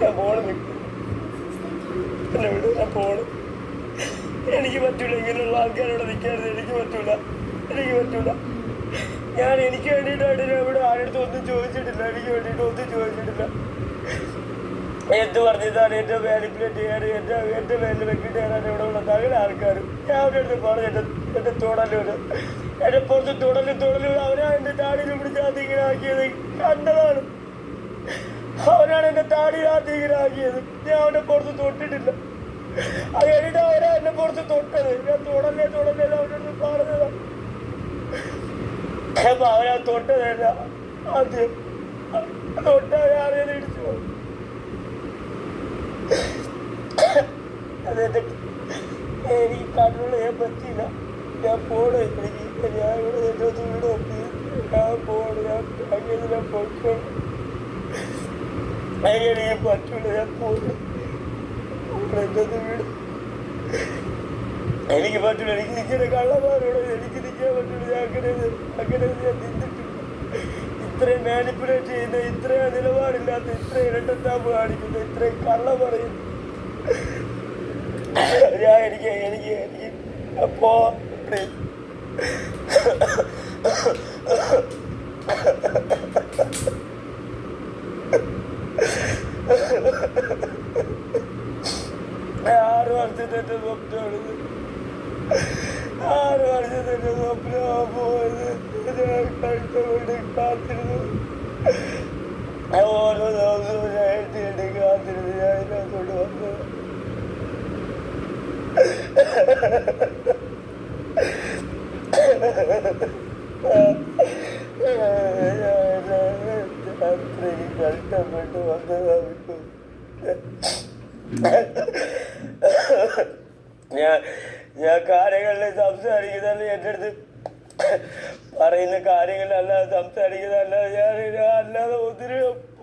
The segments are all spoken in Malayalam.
ഞാൻ പോണ്. എന്നെ ഞാൻ എനിക്ക് പറ്റൂല. ഇങ്ങനെയുള്ള ആൾക്കാരോട് നിൽക്കാറുണ്ട് എനിക്ക് പറ്റൂല. എനിക്ക് പറ്റൂല. ഞാൻ എനിക്ക് വേണ്ടിയിട്ടായിട്ട് ഇവിടെ ആരുടെ ഒന്നും ചോദിച്ചിട്ടില്ല. എനിക്ക് വേണ്ടിയിട്ട് ഒന്നും ചോദിച്ചിട്ടില്ല. എന്ത് പറഞ്ഞിട്ടാണ് എന്റെ മാനിപ്പുലേറ്റ് ചെയ്യാൻ എന്റെ എന്റെ മേലിൽ വെക്കിട്ട് കയറാൻ ഇവിടെ ഉള്ള സകല ആൾക്കാർ ഞാൻ അവരുടെ അടുത്ത് പറഞ്ഞു എന്റെ എന്റെ തുടലൂര് എന്റെ പുറത്ത് തുടലും തുടലും അവരാ എന്റെ താടിയിൽ പിടിച്ച് ഇങ്ങനെ കണ്ടതാണ്. അവനാണ് എന്റെ താടി ആദ്യം ആക്കിയത് ഞാൻ അവന്റെ പുറത്ത് തൊട്ടിട്ടില്ല. അത് കഴിഞ്ഞിട്ട് അവരാ എന്നെ പുറത്ത് തൊട്ടത്. ഞാൻ തുടല്ലേ തുടല്ലേ അവനോട് പറഞ്ഞതാണ് അപ്പൊ അവരാ തൊട്ടതല്ല. ആദ്യം തൊട്ട അറിയാതെ ഇടിച്ചു പോയി. അതെന്റെ എനിക്ക് കണ്ട്രോൾ ചെയ്യാൻ പറ്റിയില്ല. ഞാൻ പോണ്. എനിക്ക് ഞാൻ ഇവിടെ എന്റെ എനിക്ക് പറ്റൂല ഞാൻ പോണ്. എന്റെ അടുത്ത് വീട്. എനിക്ക് നിൽക്കുന്ന കള്ളമാരോട് എനിക്ക് നിൽക്കാൻ പറ്റില്ല. ഞാൻ അങ്ങനെ അങ്ങനെ ഞാൻ നിന്നിട്ടില്ല. ഇത്രയും മാനിപ്പുലേറ്റ് ചെയ്യുന്ന ഇത്രയും നിലപാടില്ലാത്ത ഇത്രയും ഇരട്ടത്താപ്പ് കാണിക്കുന്ന ഇത്രയും കള്ള പറയുന്നു ഞാൻ എനിക്ക് എനിക്ക് എനിക്ക് അപ്പോ ആറ് വർഷത്തെ ഭക്തമാണ് ആറ് വർഷത്തെ എന്റെ സ്വപ്നമാ പോയത് ഞാൻ കഷ്ടപ്പെട്ട് കാത്തിരുന്നു ഓരോ ദിവസവും ഞാൻ എഴുതിയിട്ട് കാത്തിരുന്നു ഞാൻ ഇതിനകത്തോട്ട് ഞാൻ ഞാൻ കാര്യങ്ങളിൽ സംസാരിക്കുന്നതല്ല എന്റെ അടുത്ത് പറയുന്ന കാര്യങ്ങളല്ലാതെ സംസാരിക്കുന്നല്ല ഞാൻ അല്ലാതെ ഒത്തിരി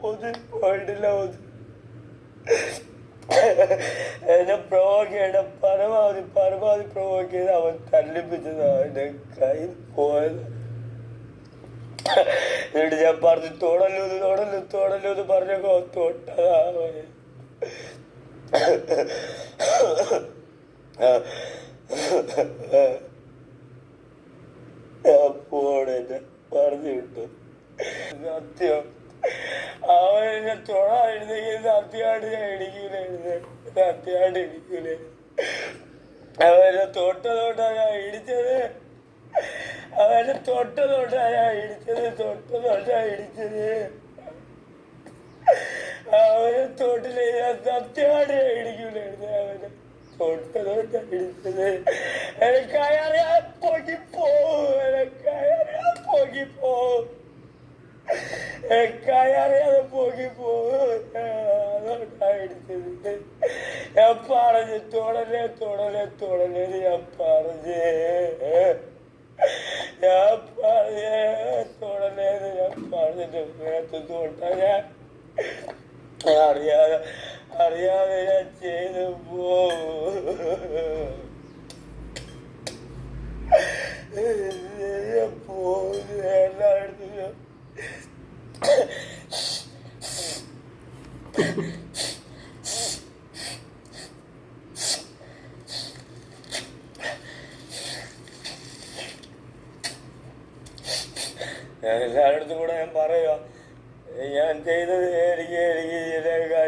ഒത്തിരി പോയിട്ടില്ല. ഒത്തിരി എന്നെ പ്രൊവോക്ക് പരമാവധി പരമാവധി പ്രൊവോക്ക് ചെയ്ത് അവൻ തല്ലിപ്പിച്ചതാണ് എന്റെ കൈ പോയത്. എന്നിട്ട് ഞാൻ പറഞ്ഞു തൊടല്ലൂന്ന് തൊടല്ലു എന്ന് പറഞ്ഞപ്പോ തൊട്ടതാ. ഞാൻ പോണെന്നെ പറഞ്ഞു വിട്ടു. സത്യം. അവൻ എന്നെ തൊഴായിരുന്നെങ്കിൽ സത്യമായിട്ട് ഞാൻ ഇടിക്കൂലായിരുന്നു. സത്യമായിട്ട് ഇടിക്കൂലേ അവനെ തൊട്ടതോട്ടാ ഞാൻ ഇടിച്ചത്. അവനെ തൊട്ടതോട്ടാ ഞാൻ ഇടിച്ചത്. തൊട്ടതോട്ടാ ഇടിച്ചത്. അവനെ തൊട്ടില്ല സത്യമായിട്ട് ഇടിക്കൂലായിരുന്നു അവനെ തൊട്ടതോട്ടാ ഇടിച്ചത് എനിക്കറിയാൻ പൊക്കി പോവും എനിക്കറിയാൻ പൊക്കി പോവും എനിക്കറിയാതെ പൊക്കി പോവും അതോട്ടാ ഇടിച്ചത് ഞാൻ പറഞ്ഞു തുടലെ തുടലെ തുടലെ ഞാൻ പറഞ്ഞേ ഞാൻ പറഞ്ഞേ തുടലേന്ന് ഞാൻ പറഞ്ഞിട്ട് മേത്ത് തൊട്ടാ ഞാൻ അറിയാതെ ഞാൻ ചെയ്തു എല്ലായിടത്തും കൂടെ ഞാൻ പറയുക ഞാൻ ചെയ്തത് എനിക്ക് എനിക്ക്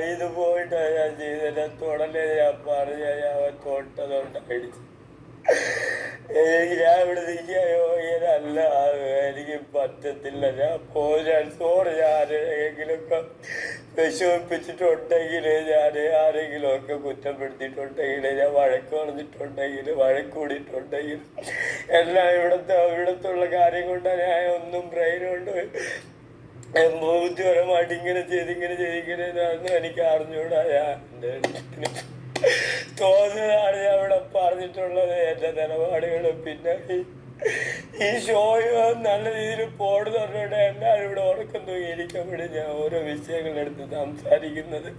നിന്ന് പോയിട്ടാണ് ഞാൻ ചെയ്തത് തുടലേ ഞാൻ പറഞ്ഞ ഞാൻ തൊട്ടതുകൊണ്ട് അടിച്ചു. എനിക്ക് ഞാൻ ഇവിടെ നിൽക്കായോ ഇങ്ങനല്ല. എനിക്ക് പറ്റത്തില്ല. ഞാൻ സോറി ഞാൻ ആരെങ്കിലുമൊക്കെ വിഷമിപ്പിച്ചിട്ടുണ്ടെങ്കിൽ ഞാൻ ആരെങ്കിലും ഒക്കെ കുറ്റപ്പെടുത്തിയിട്ടുണ്ടെങ്കിൽ ഞാൻ വഴക്ക് പറഞ്ഞിട്ടുണ്ടെങ്കിൽ വഴക്ക് കൂടിയിട്ടുണ്ടെങ്കിൽ എല്ലാം ഇവിടുത്തെ ഇവിടത്തുള്ള കാര്യം കൊണ്ടാണ് ഞാൻ ഒന്നും ബ്രെയിൻ കൊണ്ട് ബുദ്ധിപരമായിട്ട് ഇങ്ങനെ ചെയ്ത് ഇങ്ങനെ ചെയ്ത് ഇങ്ങനെ ഇതാണെന്ന് എനിക്ക് അറിഞ്ഞൂടാ എന്റെ ഞാൻ ഇവിടെ പറഞ്ഞിട്ടുള്ളത് എന്റെ നിലപാടുകൾ പിന്നെ ഈ- ഷോയോ നല്ല രീതിയിൽ പോണെന്ന് പറഞ്ഞുകൊണ്ട് എല്ലാവരും ഇവിടെ ഉറക്കം തൂങ്ങിയിരിക്കുമ്പോഴും ഞാൻ ഓരോ വിഷയങ്ങളെടുത്ത് സംസാരിക്കുന്നത്.